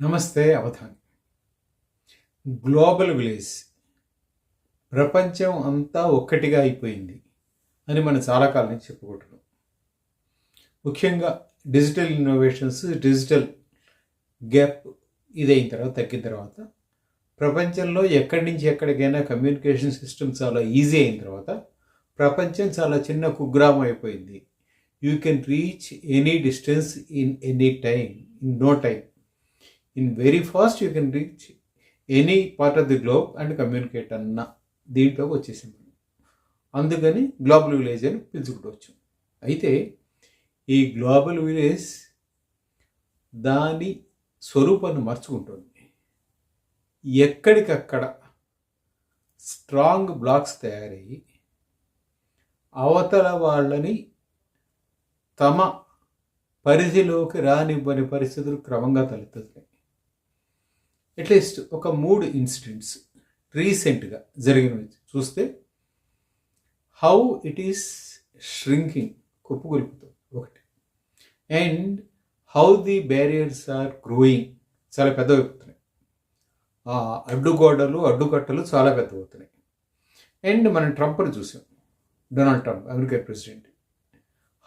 నమస్తే అవధాన్. Global village. ప్రపంచం అంతా ఒక్కటిగా అయిపోయింది అని మనం చాలా కాలం నుంచి చెప్పుకుంటున్నాం. ముఖ్యంగా డిజిటల్ ఇన్నోవేషన్స్ డిజిటల్ గ్యాప్ ఇదైన తర్వాత తగ్గిన తర్వాత ప్రపంచంలో ఎక్కడి నుంచి ఎక్కడికైనా కమ్యూనికేషన్ సిస్టమ్ చాలా ఈజీ అయిన తర్వాత ప్రపంచం చాలా చిన్న కుగ్రామం అయిపోయింది. You can reach any distance in any time in no time in very fast you can reach any part of the globe and communicate అన్న దీంట్లోకి వచ్చేసింది. అందుకని గ్లోబల్ విలేజ్ అని పిలుచుకోవచ్చు అయితే ఈ గ్లోబల్ విలేజ్ దాని స్వరూపాన్ని మర్చుకుంటుంది. ఎక్కడికక్కడ స్ట్రాంగ్ బ్లాక్స్ తయారయ్యి అవతల వాళ్ళని తమ పరిధిలోకి రానివ్వని పరిస్థితులు క్రమంగా తలెత్తుతున్నాయి. అట్లీస్ట్ ఒక మూడు ఇన్సిడెంట్స్ రీసెంట్గా జరిగినవి చూస్తే హౌ ఇట్ ఈస్ ష్రింకింగ్ కుప్పగొలుపుతుంది ఒకటి. And how the barriers are growing చాలా పెద్దవైపోతున్నాయి ఆ అడ్డుగోడలు అడ్డుకట్టలు చాలా పెద్దవవుతున్నాయి అండ్ మనం ట్రంప్ని చూసాం. Donald Trump America president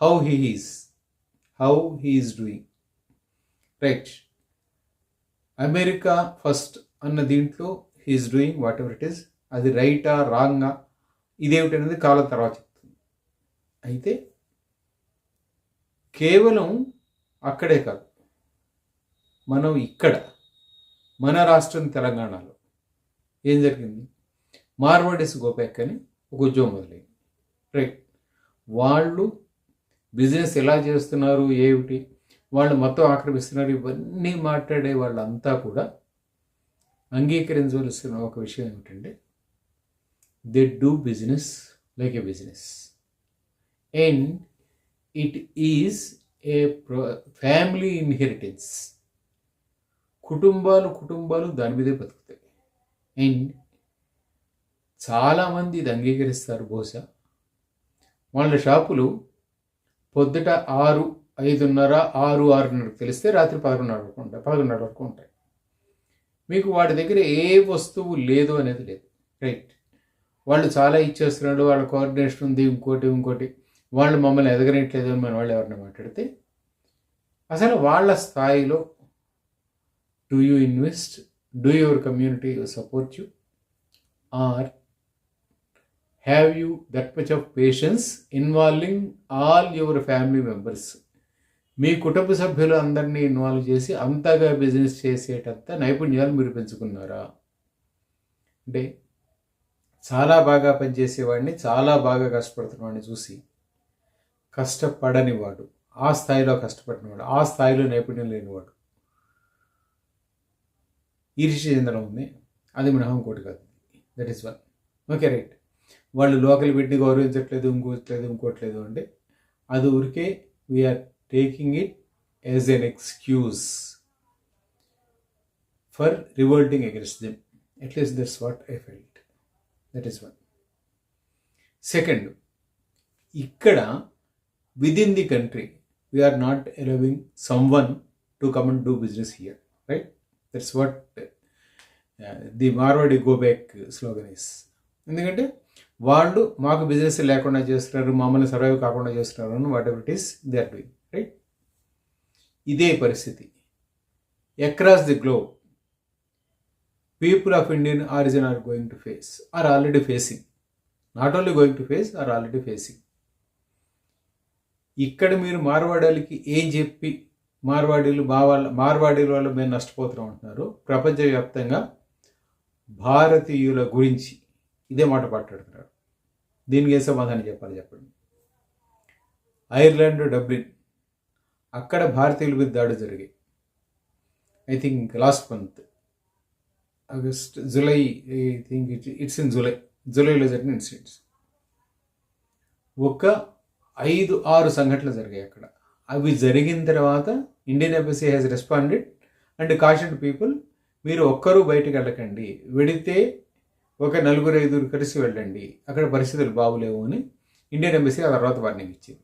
how he is how he is doing right America first అన్న దీంట్లో he is doing whatever it is అది రైటా రాంగా ఇదేమిటనేది కాలం తర్వాత చెప్తుంది. అయితే కేవలం అక్కడే కాదు మనం ఇక్కడ మన రాష్ట్రం తెలంగాణలో ఏం జరిగింది? మార్వాడీస్ గోపాక్ అని ఒక ఉద్యోగం మొదలైంది. రైట్. వాళ్ళు బిజినెస్ ఎలా చేస్తున్నారు? ఏమిటి? వాళ్ళు మొత్తం ఆక్రమిస్తున్నారు. ఇవన్నీ మాట్లాడే వాళ్ళంతా కూడా అంగీకరించవలసిన ఒక విషయం ఏమిటంటే they do business like a business and it is a family inheritance కుటుంబాలు కుటుంబాలు దాని మీదే బతుకుతాయి. అండ్ చాలామంది ఇది అంగీకరిస్తారు బహుశా. వాళ్ళ షాపులు పొద్దుట ఆరు ఐదున్నర ఆరు ఆరున్నరకు తెలిస్తే రాత్రి పదకొండున్నర వరకు ఉంటాయి. పదకొండున్నర వరకు ఉంటాయి. మీకు వాటి దగ్గర ఏ వస్తువు లేదు అనేది లేదు. రైట్ వాళ్ళు చాలా ఇచ్చేస్తున్నాడు వాళ్ళ కోఆర్డినేషన్ ఉంది ఇంకోటి ఇంకోటి. వాళ్ళు మమ్మల్ని ఎదగనట్లేదు అని మన వాళ్ళు ఎవరిని మాట్లాడితే అసలు వాళ్ళ స్థాయిలో do you invest do your community support you or have you that much of patience involving all your family members మీ కుటుంబ సభ్యులు అందరినీ ఇన్వాల్వ్ చేసి అంతగా బిజినెస్ చేసేటంత నైపుణ్యాలు మీరు పెంచుకున్నారా? అంటే చాలా బాగా పనిచేసేవాడిని చాలా బాగా కష్టపడుతున్నవాడిని చూసి కష్టపడని వాడు ఆ స్థాయిలో కష్టపడినవాడు ఆ స్థాయిలో నైపుణ్యం లేనివాడు. ఈర్ష్య చెందడం ఉంది. అది మినహం కోటి కాదు. That is one okay right వాళ్ళు లోకల్ బిడ్డని గౌరవించట్లేదు ఇంకోట్లేదు ఇంకోట్లేదు అంటే అది ఊరికే we are taking it as an excuse for revolting against them at least that's what I felt that is one second ఇక్కడ within the country we are not allowing someone to come and do business here right that's what the Marwari go back slogan is ఎందుకంటే వాళ్ళు మాకు business లేకుండా చేస్తున్నారు మమ్మల్ని survive కాకుండా చేస్తున్నారు అని whatever it is they are doing right ఇదే పరిస్థితి. Across the globe people of Indian origin are going to face or already facing not only going to face or already facing ఇక్కడ మీరు మార్వాడీలకి ఏం చెప్పి మార్వాడీలు మా వాళ్ళ మార్వాడీల వాళ్ళు మేము నష్టపోతున్నాం అంటున్నారు ప్రపంచవ్యాప్తంగా భారతీయుల గురించి ఇదే మాట మాట్లాడుతున్నారు. దీనికి ఏ సమాధానం చెప్పాలి చెప్పండి? Ireland Dublin. అక్కడ భారతీయుల మీద దాడి జరిగాయి. I think last month August July I think it it's in July జూలైలో జరిగిన ఇన్సిడెంట్స్ ఒక ఐదు ఆరు సంఘటనలు జరిగాయి అక్కడ. అవి జరిగిన తర్వాత Indian embassy has responded and caution people మీరు ఒక్కరూ బయటకు వెళ్ళకండి. వెడితే ఒక నలుగురు ఐదుగురు కలిసి వెళ్ళండి. అక్కడ పరిస్థితులు బాగులేవు అని ఇండియన్ ఎంబసీ ఆ తర్వాత వార్నింగ్ ఇచ్చింది.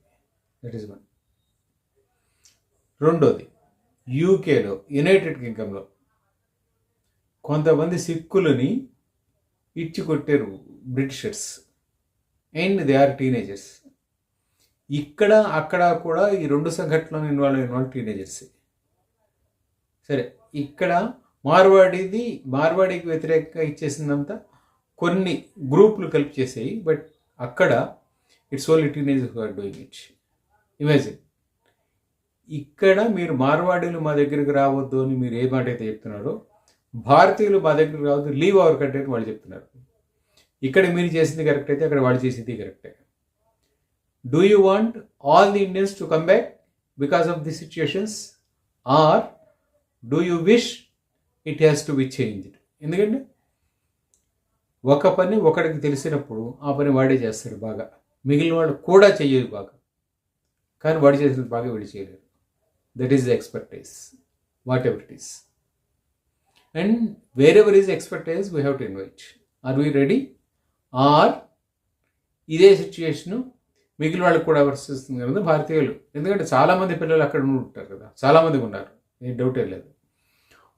దట్ ఈస్ వన్ రెండోది యూకేలో యునైటెడ్ కింగ్డమ్లో కొంతమంది సిక్కులని ఇచ్చి కొట్టారు Britishers. And they are teenagers ఇక్కడ అక్కడ కూడా ఈ రెండు సంఘటనలు ఇన్వాల్వ్ అయిన వాళ్ళు టీనేజర్సే సరే ఇక్కడ మార్వాడిది మార్వాడికి వ్యతిరేకంగా ఇచ్చేసిందంతా కొన్ని గ్రూపులు కలిపి చేసాయి బట్ అక్కడ it's only teenagers are doing it imagine ఇక్కడ మీరు మార్వాడీలు మా దగ్గరికి రావద్దు అని మీరు ఏ మాట అయితే చెప్తున్నారో భారతీయులు మా దగ్గరికి రావద్దు లీవ్ అవర్ కంట్రీ అని వాళ్ళు చెప్తున్నారు. ఇక్కడ మీరు చేసింది కరెక్ట్ అయితే అక్కడ వాళ్ళు చేసింది కరెక్టే do you want all the Indians to come back because of the situations or do you wish it has to be changed ఎందుకంటే ఒక పని ఒకడికి తెలిసినప్పుడు ఆ పని వాడే చేస్తారు బాగా. మిగిలిన వాళ్ళు కూడా చేయదు బాగా. కానీ వాడు చేసిన బాగా వీడు చేయలేరు. That is the expertise whatever it is and wherever is expertise we have to invite or we ready or ఇదే సిచ్యుయేషను మిగిలిన వాళ్ళకి కూడా వర్తిస్తుంది కదా భారతీయులు. ఎందుకంటే చాలామంది పిల్లలు అక్కడ ఉంటారు కదా. చాలామంది ఉన్నారు. ఏ డౌటే లేదు.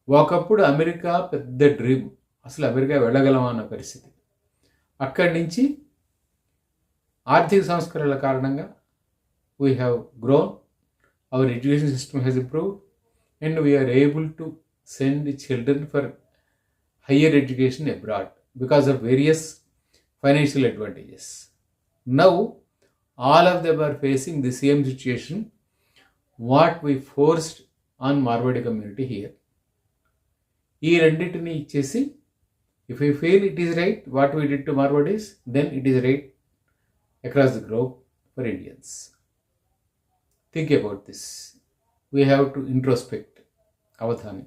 ఒకప్పుడు అమెరికా పెద్ద డ్రీమ్ అసలు అమెరికా వెళ్ళగలమా అన్న పరిస్థితి. అక్కడి నుంచి ఆర్థిక సంస్కరణల కారణంగా we have grown our education system has improved and we are able to send children for higher education abroad because of various financial advantages now all of them are facing the same situation what we forced on Marwari community here ఈ రెండింటిని ఇచ్చేసి if you feel it is right what we did to Marwaris then it is right across the globe for Indians think about this. We have to introspect. Avadhani.